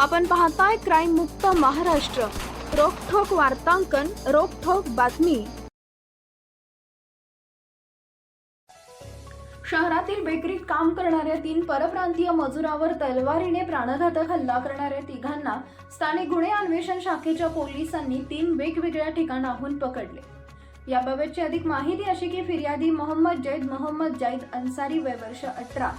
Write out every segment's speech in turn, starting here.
आपण पाहताय क्राईम मुक्त महाराष्ट्र. रोखोक वार्तांकन रोखोक बातमी. शहरातील बेकरीत काम करणाऱ्या तीन परप्रांतीय मजुरावर तलवारीने प्राणघातक हल्ला करणाऱ्या तिघांना स्थानिक गुन्हे अन्वेषण शाखेच्या पोलिसांनी तीन वेगवेगळ्या ठिकाणाहून पकडले. याबाबतची अधिक माहिती अशी की फिर्यादी मोहम्मद जैद मोहम्मद जैद अन्सारी वय वर्ष अठरा.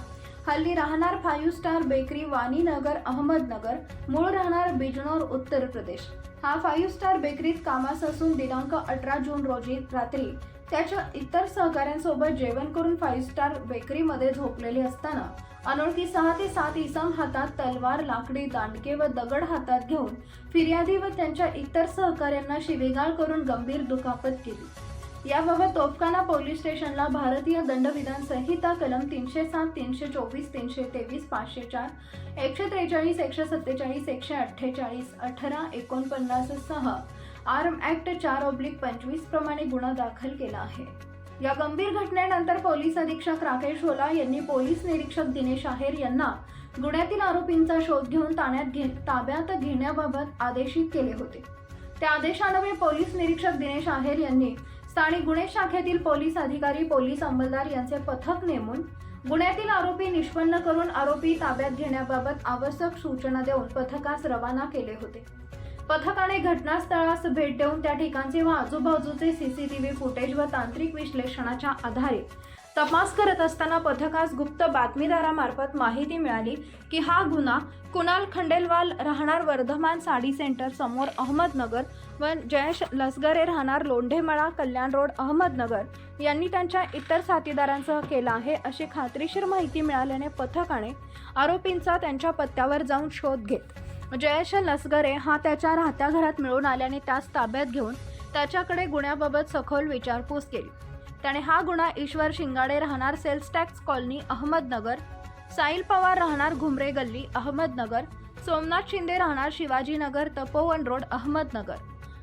हल्ली राहणार five star bakery Waninagar Ahmednagar मूळ राहणार बिजनौर उत्तर प्रदेश. हा फाईव्ह स्टार बेकरीत कामास असून दिनांक अठरा जून रोजी रात्री त्याच्या इतर सहकाऱ्यांसोबत जेवण करून फाईव्ह स्टार बेकरीमध्ये झोपलेले असताना अनोळखी सहा ते सात इसम हातात तलवार लाकडी दांडके व दगड हातात घेऊन फिर्यादी व त्यांच्या इतर सहकाऱ्यांना शिवेगाळ करून गंभीर दुखापत केली. याबाबत तोफखाना पोलीस स्टेशनला भारतीय दंडविधान संहिता कलम तीनशे सात तीनशे चोवीस तीनशे तेवीस पाचशे चार एकशे त्रेचाळीस एकशे सत्तेचाळीस एकशे अठ्ठेचाळीस अठरा एकोणपन्नास सह आर्म ऍक्ट चार ऑब्लिक पंचवीस प्रमाणे गुन्हा दाखल केला आहे. या गंभीर घटनेनंतर पोलीस अधीक्षक राकेश ओला यांनी पोलीस निरीक्षक दिनेश आहेर यांना गुन्ह्यातील आरोपींचा शोध घेऊन ताण्यात घे ताब्यात घेण्याबाबत आदेशित केले होते. त्या आदेशान्वये पोलीस निरीक्षक दिनेश आहेर यांनी स्थानिक गुन्हे शाखेतील पोलीस अधिकारी पोलीस अंमलदार यांचे पथक नेमून गुन्ह्यातील आरोपी निष्पन्न करून आरोपी ताब्यात घेण्याबाबत आवश्यक सूचना देऊन पथकास रवाना केले होते. पथकाने घटनास्थळास भेट देऊन त्या ठिकाणचे व आजूबाजूचे सीसीटीव्ही फुटेज व तांत्रिक विश्लेषणाच्या आधारे तपास करत असताना पथकास गुप्त बातमीदारामार्फत माहिती मिळाली की हा गुन्हा कुणाल खंडेलवाल राहणार वर्धमान साडी सेंटर समोर अहमदनगर व जयेश लसगरे राहणार लोंढेमळा कल्याण रोड अहमदनगर यांनी त्यांच्या इतर साथीदारांसह केला आहे अशी खात्रीशीर माहिती मिळाल्याने पथकाने आरोपींचा त्यांच्या पत्त्यावर जाऊन शोध घेत. जयेश लसगरे हा त्याच्या राहत्या घरात मिळून आल्याने त्यास ताब्यात घेऊन त्याच्याकडे गुन्ह्याबाबत सखोल विचारपूस केली. त्याने हा गुन्हा ईश्वर शिंगाडे राहणार sales tax colony Ahmednagar Sail Pawar राहणार घुमरे गल्ली अहमदनगर सोमनाथ शिंदे राहणार शिवाजीनगर तपोवन रोड अहमदनगर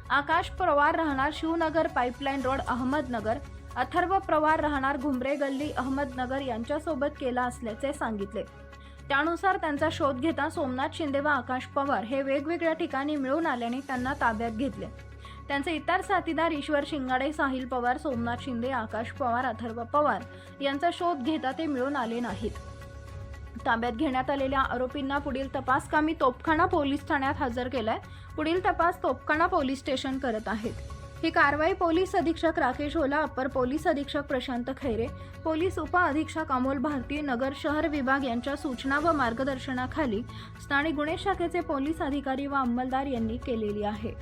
आकाश पवार राहणार शिवनगर पाईपलाईन रोड अहमदनगर अथर्व पवार राहणार घुमरे गल्ली अहमदनगर यांच्यासोबत केला असल्याचे सांगितले. त्यानुसार त्यांचा शोध घेता सोमनाथ शिंदे व आकाश पवार हे वेगवेगळ्या ठिकाणी मिळून आल्याने त्यांना ताब्यात घेतले. त्यांचे इतर साथीदार ईश्वर शिंगाडे साहिल पवार सोमनाथ शिंदे आकाश पवार अथर्व पवार यांचा शोध घेता ते मिळून आले नाहीत. ताब्यात घेण्यात आलेल्या आरोपींना पुढील तपासकामी तोपखाना पोलीस ठाण्यात हजर केलाय. पुढील तपास तोपखाना पोलीस स्टेशन करत आहेत. ही कारवाई पोलीस अधीक्षक राकेश ओला अप्पर पोलीस अधीक्षक प्रशांत खैरे पोलीस उप अधीक्षक अमोल भारती नगर शहर विभाग यांच्या सूचना व मार्गदर्शनाखाली स्थानिक गुन्हे शाखेचे पोलीस अधिकारी व अंमलदार यांनी केलेली आहे.